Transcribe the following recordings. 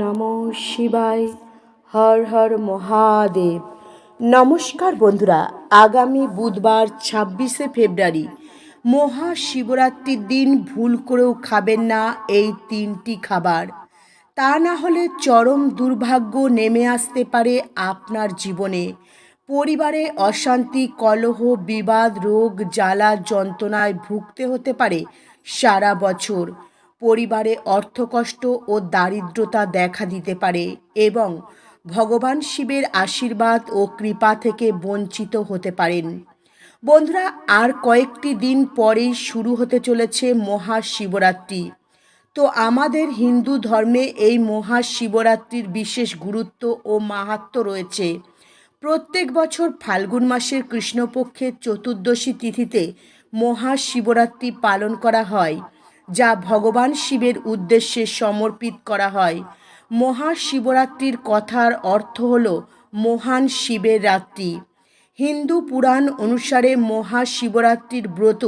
নম শিবায়, হর হর মহাদেব। নমস্কার বন্ধুরা, আগামী বুধবার ছাব্বিশে ফেব্রুয়ারি, মহাশিবরাত্রির দিন ভুল করেও খাবেন না এই তিনটি খাবার। তা না হলে চরম দুর্ভাগ্য নেমে আসতে পারে আপনার জীবনে। পরিবারে অশান্তি, কলহ, বিবাদ, রোগ, জ্বালা, যন্ত্রণায় ভুগতে হতে পারে সারা বছর। পরিবারে অর্থকষ্ট ও দারিদ্রতা দেখা দিতে পারে এবং ভগবান শিবের আশীর্বাদ ও কৃপা থেকে বঞ্চিত হতে পারেন। বন্ধুরা, আর কয়েকটি দিন পরেই শুরু হতে চলেছে মহাশিবরাত্রি। তো আমাদের হিন্দু ধর্মে এই মহাশিবরাত্রির বিশেষ গুরুত্ব ও মাহাত্ম রয়েছে। প্রত্যেক বছর ফাল্গুন মাসের কৃষ্ণপক্ষের চতুর্দশী তিথিতে মহাশিবরাত্রি পালন করা হয়। যা ভগবান শিবের উদ্দেশ্যে সমর্পিত করা হয়। মহাশিবরাত্রির কথার অর্থ হল মহান শিবের রাত্রি। হিন্দু পুরাণ অনুসারে মহাশিবরাত্রির ব্রত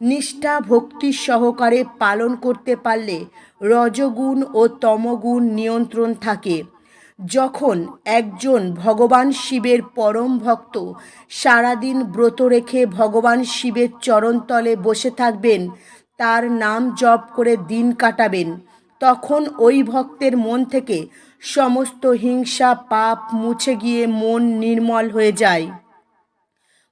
নিষ্ঠা ভক্তি সহকারে পালন করতে পারলে রজগুণ ও তমগুণ নিয়ন্ত্রণ থাকে। যখন একজন ভগবান শিবের পরম ভক্ত সারাদিন ব্রত রেখে ভগবান শিবের চরণতলে বসে থাকবেন তার নাম জপ করে দিন কাটাবেন। তখন ওই ভক্তের মন থেকে সমস্ত হিংসা, পাপ মুছে গিয়ে মন নির্মল হয়ে যায়।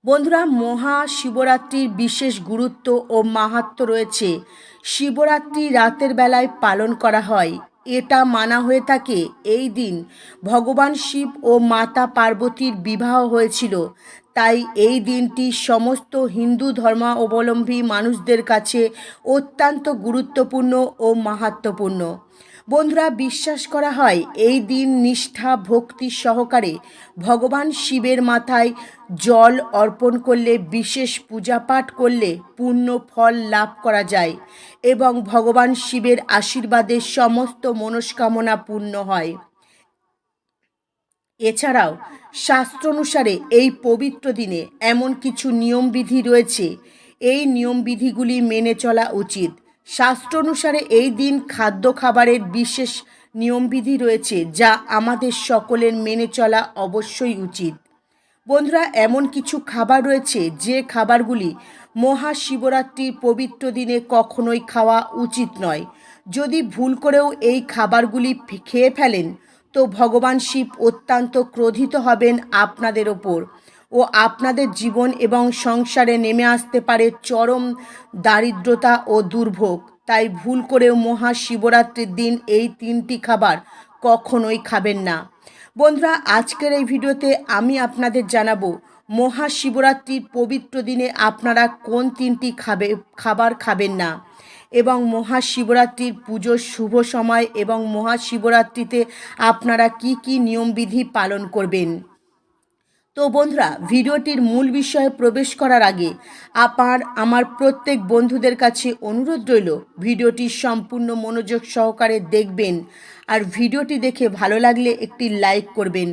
বন্ধুরা মহা শিবরাত্রির বিশেষ গুরুত্ব ও মাহাত্ম রয়েছে। শিবরাত্রি রাতের বেলায় পালন করা হয়। এটা মানা হয়ে থাকে। এই দিন ভগবান শিব ও মাতা পার্বতীর বিবাহ হয়েছিল। তাই এই দিনটি সমস্ত হিন্দু ধর্মাবলম্বী মানুষদের কাছে অত্যন্ত গুরুত্বপূর্ণ ও মাহাত্মপূর্ণ। বন্ধুরা, বিশ্বাস করা হয়, এই দিন নিষ্ঠা, ভক্তি সহকারে ভগবান শিবের মাথায় জল অর্পণ করলে, বিশেষ পূজাপাঠ করলে পূর্ণ ফল লাভ করা যায় এবং ভগবান শিবের আশীর্বাদে সমস্ত মনস্কামনা পূর্ণ হয়। এছাড়াও, শাস্ত্র অনুসারে এই পবিত্র দিনে এমন কিছু নিয়মবিধি রয়েছে। এই নিয়মবিধিগুলি মেনে চলা উচিত। শাস্ত্র অনুসারে এই দিন খাদ্য খাবারের বিশেষ নিয়মবিধি রয়েছে যা আমাদের সকলের মেনে চলা অবশ্যই উচিত। বন্ধুরা, এমন কিছু খাবার রয়েছে যে খাবারগুলি মহাশিবরাত্রির পবিত্র দিনে কখনোই খাওয়া উচিত নয়। যদি ভুল করেও এই খাবারগুলি খেয়ে ফেলেন, তো ভগবান শিব অত্যন্ত ক্রোধিত হবেন আপনাদের ওপর। ও আপনাদের জীবন এবং সংসারে নেমে আসতে পারে চরম দারিদ্রতা ও দুর্ভোগ। তাই ভুল করেও মহাশিবরাত্রির দিন এই তিনটি খাবার কখনোই খাবেন না। বন্ধুরা, আজকের এই ভিডিওতে আমি আপনাদের জানাব, মহাশিবরাত্রির পবিত্র দিনে আপনারা কোন তিনটি খাবে, খাবার খাবেন না? এবং মহাশিবরাত্রির পুজোর শুভ সময় এবং মহাশিবরাত্রিতে আপনারা কি কি নিয়মবিধি পালন করবেন? তো বন্ধুরা, ভিডিওটির মূল বিষয়ে প্রবেশ করার আগে আপনার আমার প্রত্যেক বন্ধুদের কাছে অনুরোধ রইল, ভিডিওটি সম্পূর্ণ মনোযোগ সহকারে দেখবেন আর ভিডিওটি দেখে ভালো লাগলে একটি লাইক করবেন।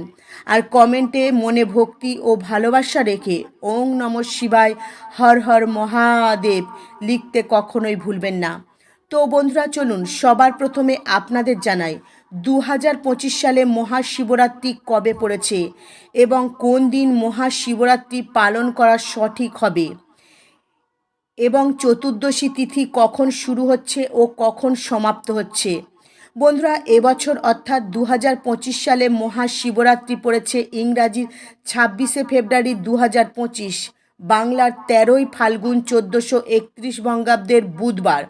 আর কমেন্টে মনে ভক্তি ও ভালোবাসা রেখে ওং নম শিবায়, হর হর মহাদেব লিখতে কখনোই ভুলবেন না। তো বন্ধুরা, চলুন সবার প্রথমে আপনাদের জানাই দু হাজার পঁচিশ সালে মহাশিবরাত্রি কবে পড়েছে এবং কোন দিন মহাশিবরাত্রি পালন করা সঠিক হবে? এবং চতুর্দশী তিথি কখন শুরু হচ্ছে ও কখন সমাপ্ত হচ্ছে? বন্ধুরা, এবছর অর্থাৎ দু হাজার পঁচিশ সালে মহাশিবরাত্রি পড়েছে ইংরাজি ছাব্বিশে ফেব্রুয়ারি দু হাজার পঁচিশ, বাংলার তেরোই ফাল্গুন চোদ্দোশো একত্রিশ বঙ্গাব্দের বুধবার।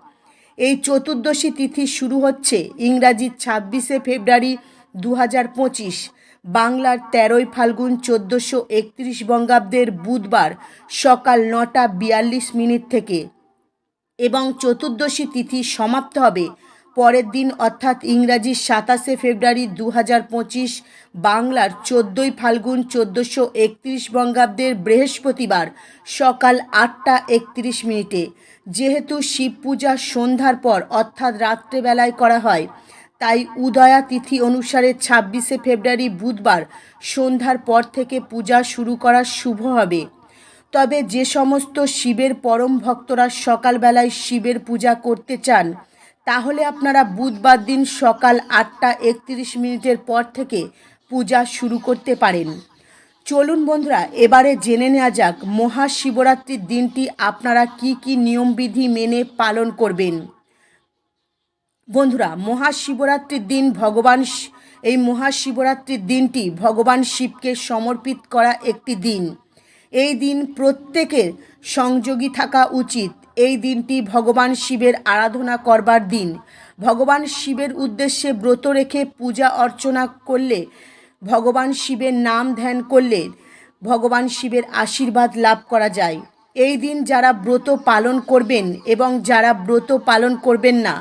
এই চতুর্দশী তিথি শুরু হচ্ছে ইংরাজি ছাব্বিশে ফেব্রুয়ারি দু হাজার পঁচিশ। বাংলার তেরোই ফাল্গুন চোদ্দোশো একত্রিশ বঙ্গাব্দের বুধবার সকাল নটা বিয়াল্লিশ মিনিট থেকে। এবং চতুর্দশী তিথি সমাপ্ত হবে পরের দিন অর্থাৎ ইংরাজি সাতাশে ফেব্রুয়ারি দু পঁচিশ বাংলার চোদ্দোই ফাল্গুন চোদ্দোশো একত্রিশ বঙ্গাব্দের বৃহস্পতিবার সকাল আটটা একত্রিশ মিনিটে। যেহেতু শিব পূজা সন্ধ্যার পর অর্থাৎ রাত্রেবেলায় করা হয়, তাই উদয়া তিথি অনুসারে ছাব্বিশে ফেব্রুয়ারি বুধবার সন্ধ্যার পর থেকে পূজা শুরু করা শুভ হবে। তবে যে সমস্ত শিবের পরম ভক্তরা সকালবেলায় শিবের পূজা করতে চান তাহলে আপনারা বুধবার দিন সকাল আটটা একত্রিশ মিনিটের পর থেকে পূজা শুরু করতে পারেন। চলুন বন্ধুরা, এবারে জেনে নেওয়া যাক, মহাশিবরাত্রির দিনটি আপনারা কি কি নিয়মবিধি মেনে পালন করবেন। বন্ধুরা, মহাশিবরাত্রির দিন ভগবান এই মহাশিবরাত্রির দিনটি ভগবান শিবকে সমর্পিত করা একটি দিন। এই দিন প্রত্যেকের সংযোগী থাকা উচিত। এই দিনটি ভগবান শিবের আরাধনা করবার দিন। ভগবান শিবের উদ্দেশ্যে ব্রত রেখে পূজা অর্চনা করলে, ভগবান শিবের নাম ধ্যান করলে ভগবান শিবের আশীর্বাদ লাভ করা যায়। এই দিন যারা ব্রত পালন করবেন এবং যারা ব্রত পালন করবেন না,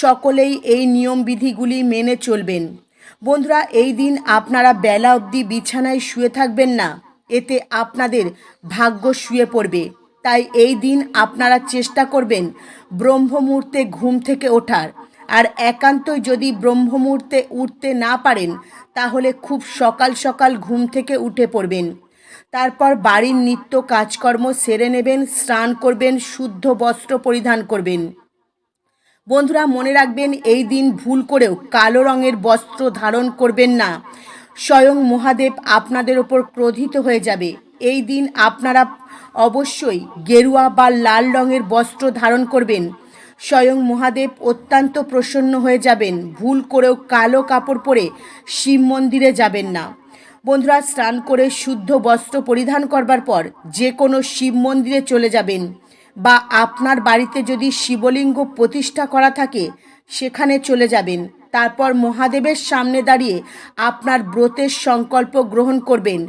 সকলেই এই নিয়মবিধিগুলি মেনে চলবেন। বন্ধুরা, এই দিন আপনারা বেলা অবধি বিছানায় শুয়ে থাকবেন না, এতে আপনাদের ভাগ্য শুয়ে পড়বে। তাই এই দিন আপনারা চেষ্টা করবেন ব্রহ্মমুহূর্তে ঘুম থেকে ওঠার। আর একান্তই যদি ব্রহ্মমুহূর্তে উঠতে না পারেন, তাহলে খুব সকাল সকাল ঘুম থেকে উঠে পড়বেন। তারপর বাড়ির নিত্য কাজকর্ম সেরে নেবেন, স্নান করবেন, শুদ্ধ বস্ত্র পরিধান করবেন। বন্ধুরা, মনে রাখবেন এই দিন ভুল করেও কালো রঙের বস্ত্র ধারণ করবেন না। স্বয়ং মহাদেব আপনাদের ওপর ক্রোধিত হয়ে যাবে। এই দিন আপনারা অবশ্যই গেরুয়া বা লাল রঙের বস্ত্র ধারণ করবেন। স্বয়ং মহাদেব অত্যন্ত প্রসন্ন হয়ে যাবেন। ভুল করেও কালো কাপড় পরে শিব মন্দিরে যাবেন না। বন্ধুরা, স্নান করে শুদ্ধ বস্ত্র পরিধান করবার পর যে কোনো শিব মন্দিরে চলে যাবেন বা আপনার বাড়িতে যদি শিবলিঙ্গ প্রতিষ্ঠা করা থাকে, সেখানে চলে যাবেন। তারপর মহাদেবের সামনে দাঁড়িয়ে আপনার ব্রতের সংকল্প গ্রহণ করবেন।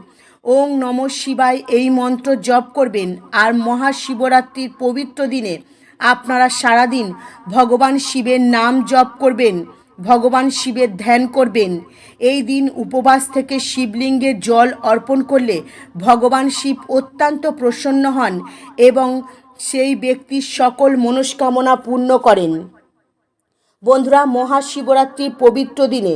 ওং নম শিবায় এই মন্ত্র জপ করবেন। আর মহাশিবরাত্রির পবিত্র দিনে আপনারা সারাদিন ভগবান শিবের নাম জপ করবেন, ভগবান শিবের ধ্যান করবেন। এই দিন উপবাস থেকে শিবলিঙ্গে জল অর্পণ করলে ভগবান শিব অত্যন্ত প্রসন্ন হন এবং সেই ব্যক্তির সকল মনস্কামনা পূর্ণ করেন। বন্ধুরা, মহাশিবরাত্রির পবিত্র দিনে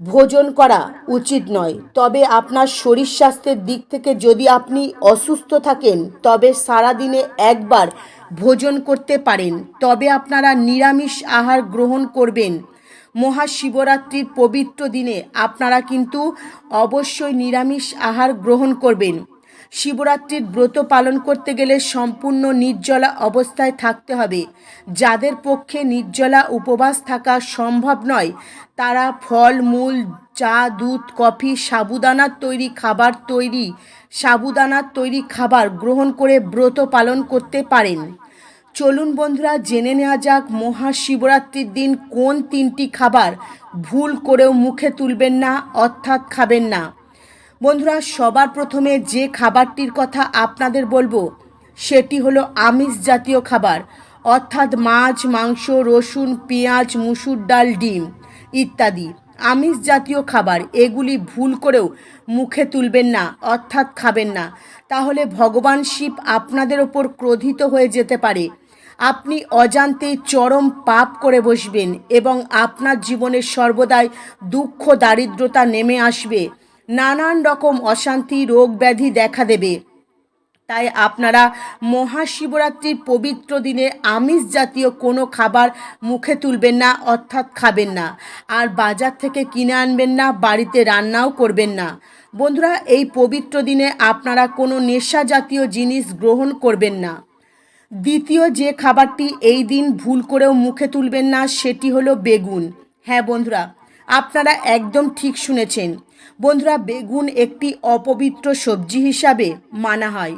ভোজন করা উচিত নয়। তবে আপনার শরীর স্বাস্থ্যের দিক থেকে যদি আপনি অসুস্থ থাকেন, তবে সারাদিনে একবার ভোজন করতে পারেন। তবে আপনারা নিরামিষ আহার গ্রহণ করবেন। মহাশিবরাত্রির পবিত্র দিনে আপনারা কিন্তু অবশ্যই নিরামিষ আহার গ্রহণ করবেন। শিবরাত্রির ব্রত পালন করতে গেলে সম্পূর্ণ নির্জলা অবস্থায় থাকতে হবে। যাদের পক্ষে নির্জলা উপবাস থাকা সম্ভব নয়, তারা ফল, মূল, চা, দুধ, কফি, সাবুদানার তৈরি খাবার তৈরি, সাবুদানার তৈরি খাবার গ্রহণ করে ব্রত পালন করতে পারেন। চলুন বন্ধুরা, জেনে নেওয়া যাক মহাশিবরাত্রির দিন কোন তিনটি খাবার ভুল করেও মুখে তুলবেন না, অর্থাৎ খাবেন না। বন্ধুরা, সবার প্রথমে যে খাবারটির কথা আপনাদের বলব, সেটি হলো আমিষ জাতীয় খাবার, অর্থাৎ মাছ, মাংস, রসুন, পেঁয়াজ, মুসুর ডাল, ডিম ইত্যাদি। আমিষ জাতীয় খাবার, এগুলি ভুল করেও মুখে তুলবেন না, অর্থাৎ খাবেন না। তাহলে ভগবান শিব আপনাদের ওপর ক্রোধিত হয়ে যেতে পারে। আপনি অজান্তেই চরম পাপ করে বসবেন এবং আপনার জীবনে সর্বদাই দুঃখ, দারিদ্রতা নেমে আসবে। নানান রকম অশান্তি, রোগ ব্যাধি দেখা দেবে। তাই আপনারা মহাশিবরাত্রির পবিত্র দিনে আমিষ জাতীয় কোনো খাবার মুখে তুলবেন না, অর্থাৎ খাবেন না। আর বাজার থেকে কিনে আনবেন না, বাড়িতে রান্নাও করবেন না। বন্ধুরা, এই পবিত্র দিনে আপনারা কোনো নেশা জাতীয় জিনিস গ্রহণ করবেন না। দ্বিতীয় যে খাবারটি এই দিন ভুল করেও মুখে তুলবেন না, সেটি হলো বেগুন। হ্যাঁ বন্ধুরা, আপনারা একদম ঠিক শুনেছেন। বন্ধুরা, বেগুন একটি অপবিত্র সবজি হিসাবে মানা হয়।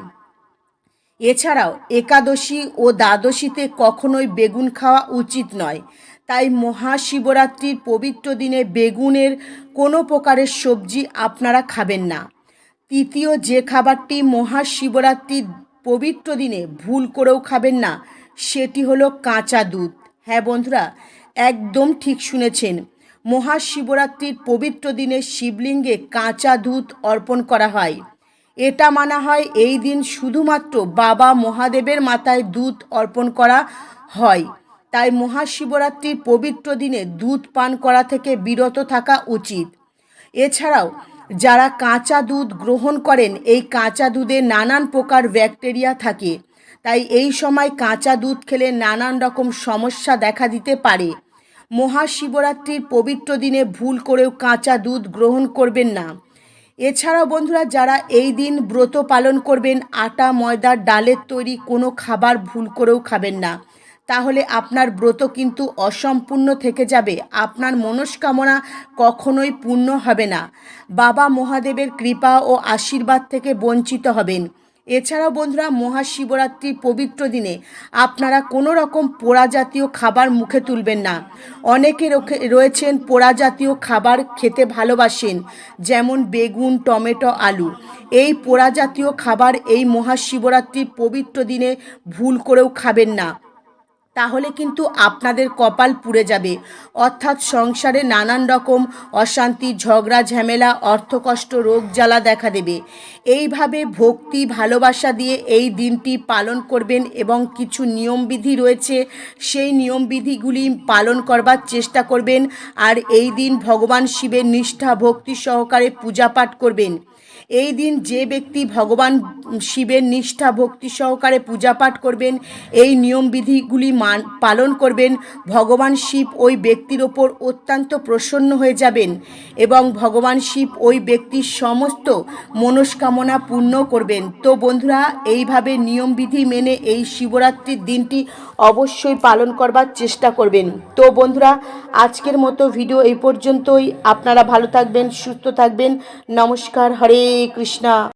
এছাড়াও, একাদশী ও দ্বাদশীতে কখনোই বেগুন খাওয়া উচিত নয়। তাই মহাশিবরাত্রির পবিত্র দিনে বেগুনের কোনো প্রকারের সবজি আপনারা খাবেন না। তৃতীয়, যে খাবারটি মহাশিবরাত্রির পবিত্র দিনে ভুল করেও খাবেন না, সেটি হলো কাঁচা দুধ। হ্যাঁ বন্ধুরা, একদম ঠিক শুনেছেন। মহাশিবরাত্রির পবিত্র দিনে শিবলিঙ্গে কাঁচা দুধ অর্পণ করা হয়। এটা মানা হয় এই দিন শুধুমাত্র বাবা মহাদেবের মাথায় দুধ অর্পণ করা হয়। তাই মহাশিবরাত্রির পবিত্র দিনে দুধ পান করা থেকে বিরত থাকা উচিত। এছাড়াও, যারা কাঁচা দুধ গ্রহণ করেন, এই কাঁচা দুধে নানান প্রকার ব্যাকটেরিয়া থাকে। তাই এই সময় কাঁচা দুধ খেলে নানান রকম সমস্যা দেখা দিতে পারে। মহাশিবরাত্রির পবিত্র দিনে ভুল করেও কাঁচা দুধ গ্রহণ করবেন না। এছাড়াও বন্ধুরা, যারা এই দিন ব্রত পালন করবেন, আটা ময়দার ডালের তৈরি কোনো খাবার ভুল করেও খাবেন না। তাহলে আপনার ব্রত কিন্তু অসম্পূর্ণ থেকে যাবে। আপনার মনস্কামনা কখনোই পূর্ণ হবে না। বাবা মহাদেবের কৃপা ও আশীর্বাদ থেকে বঞ্চিত হবেন। এছাড়াও বন্ধুরা মহাশিবরাত্রির পবিত্র দিনে আপনারা কোনো রকম পোড়া জাতীয় খাবার মুখে তুলবেন না। অনেকে রয়েছেন পোড়া জাতীয় খাবার খেতে ভালোবাসেন, যেমন বেগুন, টমেটো, আলু। এই পোড়া জাতীয় খাবার এই মহাশিবরাত্রির পবিত্র দিনে ভুল করেও খাবেন না। তাহলে কিন্তু আপনাদের কপাল পুড়ে যাবে। অর্থাৎ সংসারে নানান রকম অশান্তি, ঝগড়া, ঝামেলা, অর্থকষ্ট, রোগ জ্বালা দেখা দেবে। এইভাবে ভক্তি, ভালোবাসা দিয়ে এই দিনটি পালন করবেন এবং কিছু নিয়মবিধি রয়েছে, সেই নিয়মবিধিগুলি পালন করবার চেষ্টা করবেন। আর এই দিন ভগবান শিবের নিষ্ঠা, ভক্তি সহকারে পূজা পাঠ করবেন। এই দিন যে ব্যক্তি ভগবান শিবের নিষ্ঠা, ভক্তি সহকারে পূজা পাঠ করবেন, এই নিয়মবিধিগুলি মান, পালন করবেন, ভগবান শিব ওই ব্যক্তির ওপর অত্যন্ত প্রসন্ন হয়ে যাবেন এবং ভগবান শিব ওই ব্যক্তির সমস্ত মনস্কামনা পূর্ণ করবেন। তো বন্ধুরা, এইভাবে নিয়মবিধি মেনে এই শিবরাত্রির দিনটি অবশ্যই পালন করবার চেষ্টা করবেন। তো বন্ধুরা, আজকের মতো ভিডিও এই পর্যন্তই। আপনারা ভালো থাকবেন, সুস্থ থাকবেন। নমস্কার, হরে কৃষ্ণা